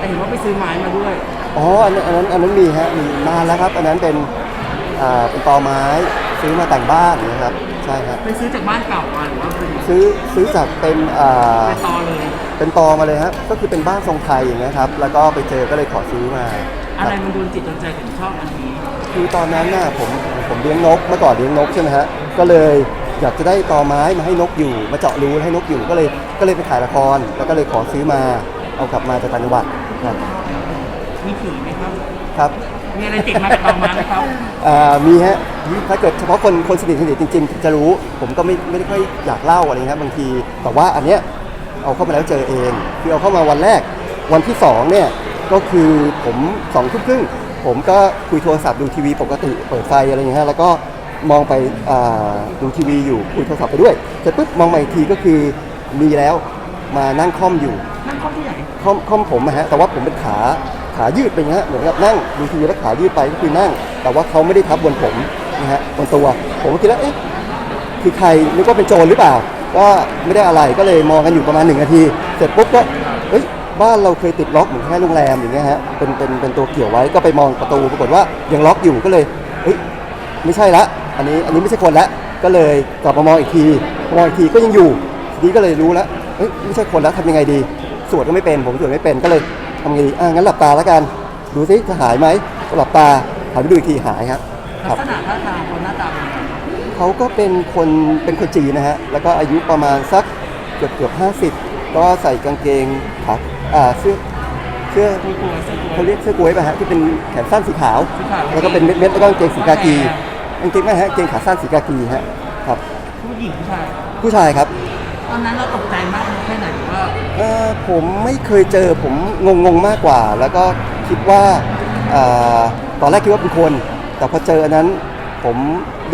แต่เห็นว่าไปซื้อไม้มาด้วยอ๋ออันนั้นอันนั้นอันนั้นมีฮะมีนานแล้วครับ อันนั้นเป็นอ่าเป็นตอไม้ซื้อมาแต่งบ้านนะครับใช่ครับไปซื้อจากบ้านเก่ามาหรือว่าเป็นซื้อซื้อจากเป็นอ่าเป็นตอเลย เป็นตอมาเลยครับก็คือเป็นบ้านทรงไทยอย่างเงี้ยครับแล้วก็ไปเจอก็เลยขอซื้อมาคอะไรรับมันโดนจิตโดนใจถึงชอบอันนี้คือตอนนั้นน่ะผมผมเลี้ยงนกเมื่อก่อนเลี้ยงนกใช่ไหมฮะก็เลยอยากจะได้ตอไม้มาให้นกอยู่มาเจาะรูให้นกอยู่ก็เลยก็เลยไปถ่ายละครแล้วก็เลยขอซื้อมาเอากลับมาจากต่างจังหวัด ครับมีผีไหมครับ ครับมีอะไรติดมากับตอไม้ไหมครับอ่ามีฮะถ้าเกิดเฉพาะคนคนสนิทสนิทจริง ๆ จะรู้ผมก็ไม่ไม่ได้ค่อยอยากเล่าอะไรเงี้ยบางที แต่ว่าอันเนี้ยเอาเข้ามาแล้วเจอเองคือเอาเข้ามาวันแรก วันที่สองเนี่ยก็คือผมสองทุ่มครึ่งผมก็คุยโทรศัพท์ดูทีวีปกติเปิดไฟอะไรอย่างเงี้ยฮะแล้วก็มองไปอ่าดูทีวีอยู่คุยโทรศัพท์ไปด้วยเสร็จปุ๊บมองมาอีกทีก็คือมีแล้วมานั่งค่อมอยู่ นั่นข้อที่ไหนค่อมค่อมผมนะฮะแต่ว่าผมเป็นขาขายืดไปอย่างเงี้ยเหมือนกับนั่งดูทีวีแล้วขายืดไปก็คือนั่ง แต่ว่าเขาไม่ได้ทับบนผมนะฮะบนตัว ผมก็คิดแล้วเอ๊ะคือใครนึกว่าเป็นโจรหรือเปล่า ก็ไม่ได้อะไรก็เลยมองกันอยู่ประมาณหนึ่งนาที เสร็จปุ๊บก็เอ้ยบ้านเราเคยติดล็อกเหมือนแค่โรงแรมอย่างเงี้ยฮะเป็นเป็นเป็นตัวเกี่ยวไว้ก็ไปมองประตูปรากฏว่ายังล็อกอยู่ก็เลยเอ้ยไม่ใช่ละอันนี้อันนี้ไม่ใช่คนละก็เลยกลับมามองอีกทีมองอีกทีก็ยังอยู่ทีนี้ก็เลยรู้แล้วเอ้ยไม่ใช่คนแล้วทำยังไงดี สวดก็ไม่เป็น ผมสวดไม่เป็นก็เลยทำไงดีอะงั้นหลับตาแล้วกัน ดูสิจะหายไหมก็หลับตาหันไปดูอีกทีหายครับคลัรักบษณะท่าทางคนหน้าตาเป็นยังไงเขาก็เป็นคนเป็นคนจีนนะฮะแล้วก็อายุประมาณสักเกือบเกือบห้าสิบก็ใส่กางเกงขาอ่าเสื้อเสื้อกลัวๆเสื้อกลัวเขาเรียกเสื้อกล้วยป่ะฮะที่เป็นแขนสั้นสีขาวสีขาว แล้วก็เป็นเม็ดๆแล้วก็กางเกงสีกากีกางเกงไม่ฮะกางเกงขาสั้นสีกากีฮะครับผู้หญิงผู้ชายผู้ชายครับ ตอนนั้นเราตกใจมากแค่ไหนหรือว่าเออผมไม่เคยเจอผมงงงๆมากกว่า แล้วก็คิดว่าเอ่อตอนแรกคิดว่าเป็นคน แต่พอเจออันนั้นผม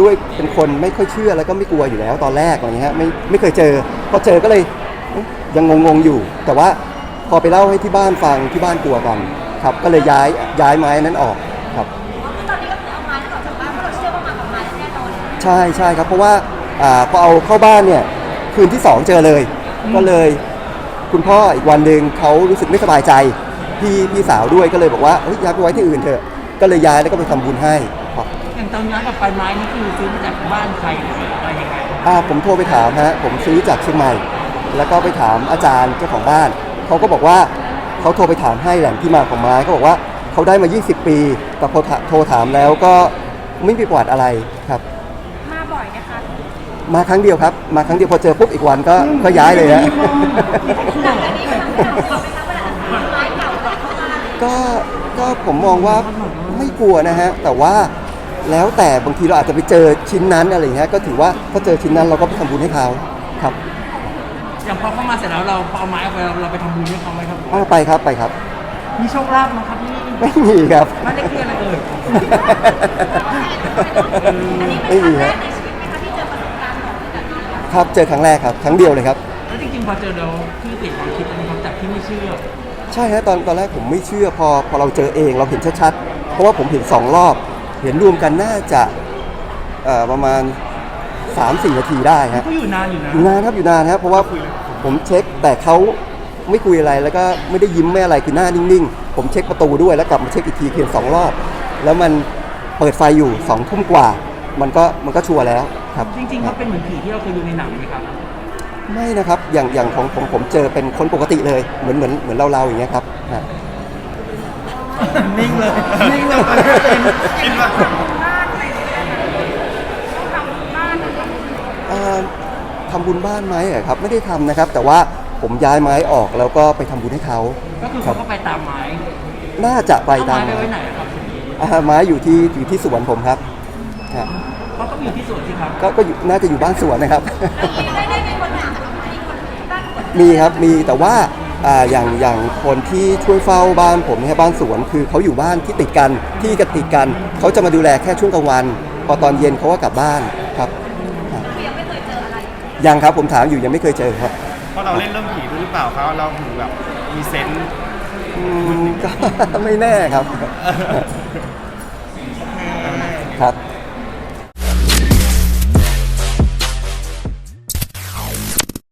ด้วยเป็นคนไม่ค่อยเชื่อแล้วก็ไม่กลัวอยู่แล้วตอนแรกอะไรเงี้ยไม่ไม่เคยเจอพอเจอก็เลยเอ๊ะยังงงๆอยู่ แต่ว่าพอไปเล่าให้ที่บ้านฟังที่บ้านกลัวกันครับ ก็เลยย้ายย้ายไม้นั้นออกครับตอนนี้ก็คือเอาไม้นั้นออกจากบ้านเพราะเราเชื่อว่ามากับไม้แน่นอน ใช่ใช่ครับเพราะว่าอาพอเอาเข้าบ้านเนี่ย คืนที่สองเจอเลย ก็เลย คุณพ่ออีกวันหนึ่งเขารู้สึกไม่สบายใจ พี่พี่สาวด้วยก็เลยบอกว่าเฮ้ยย้ายไปไว้ที่อื่นเถอะ ก็เลยย้ายแล้วก็ไปทำบุญให้ครับอย่างตอนย้อนกลับไปไม้นี่คือซื้อมาจากบ้านใครหรืออะไรยังไงอ่าผมโทรไปถามฮะผมซื้อจากเชียงใหม่ แล้วก็ไปถามอาจารย์เจ้าของบ้านเขาก็บอกว่าเขาโทรไปถามให้แหล่งที่มาของไม้เขาบอกว่าเขาได้มา 20 ปีแต่พอโทรถามแล้วก็ไม่มีประวัติอะไรครับ มาบ่อยนะคะ มาครั้งเดียวครับ มาครั้งเดียวพอเจอปุ๊บอีกวันก็ก็ย้ายเลยฮะหลังจากนี้มันทำให้เราไปทำเวลาไม้เก่าแล้วเข้ามาก็ก็ผมมองว่าไม่กลัวนะฮะ แต่ว่าแล้วแต่บางทีเราอาจจะไปเจอชิ้นนั้นอะไรอย่างเงี้ยก็ถือว่าถ้าเจอชิ้นนั้นเราก็ไปทำบุญให้เขาครับอย่างพอเข้ามาเสร็จแล้วเราพอเอาไม้ออกไปเราเราไปทำบุญให้เขาไหมครับอ้าวไปครับไปครับ มีโชคลาภไหมครับนี่ไม่มีครับ บ้านเลขที่อะไรเอ่ยอันนี้เป็นไม่ครั้มีงแรฮ ครับเจอครั้งแรกครับครั้งเดียวเลยครับ แล้วจริงๆพอเจอเราที่ติดความคิดอะไรครับจากที่ไม่เชื่อ ใช่ฮะตอนตอนแรกผมไม่เชื่อพอพอเราเจอเองเราเห็นชัดๆเพราะว่าผมเห็นสองรอบ เห็นรวมกันน่าจะเอ่อประมาณ3-4นาทีได้ฮะก็อยู่นานอยู่นะ อยู่นานครับอยู่นานครับเพราะว่าผมเช็คแต่เขาไม่คุยอะไรแล้วก็ไม่ได้ยิ้มไม่อะไรคือหน้านิ่งๆ ผมเช็คประตูด้วยแล้วกลับมาเช็คอีกทีเพียงสองรอบ แล้วมันเปิดไฟอยู่สองทุ่มกว่า มันก็มันก็ชัวร์แล้ว ครับจริงๆเขาเป็นเหมือนผีที่เราเคยดูในหนังไหมครับ ไม่นะครับอย่างอย่างของผมผมเจอเป็นคนปกติเลยเหมือนเหมือนเหมือนเราเราๆอย่างเงี้ยครับฮะนิ่งเลยนิ่งเลยเอ่อทำบุญบ้านไหมอะครับไม่ได้ทำนะครับ แต่ว่าผมย้ายไม้ออกแล้วก็ไปทำบุญให้เขาก็คือเขาก็ไปตามไม้น่าจะไปเอาตามไม้ไปไว้ไหนอะครับอ่าไม้อยู่ที่อยู่ที่สวนผมครับฮะ เขาต้องอยู่ที่สวนสิครับก็ก็อยู่น่าจะอยู่บ้านสวนนะครับ ได้ได้มีคนถามเอาไม้คนบ้านคนมีครับมีแต่ว่าอ่าอย่างอย่างคนที่ช่วยเฝ้าบ้านผมเนี่ยบ้านสวนคือเขาอยู่บ้านที่ติดกันที่กันติดกันเขาจะมาดูแลแค่ช่วงกลางวัน พอตอนเย็นเขาก็กลับบ้านครับคือยังไม่เคยเจออะไร ยังครับผมถามอยู่ยังไม่เคยเจอครับเพราะเราเล่นเรื่องผีด้วยหรือเปล่าครับเราถึงแบบมีเซนส์อืมก็ ไม่แน่ครับครับ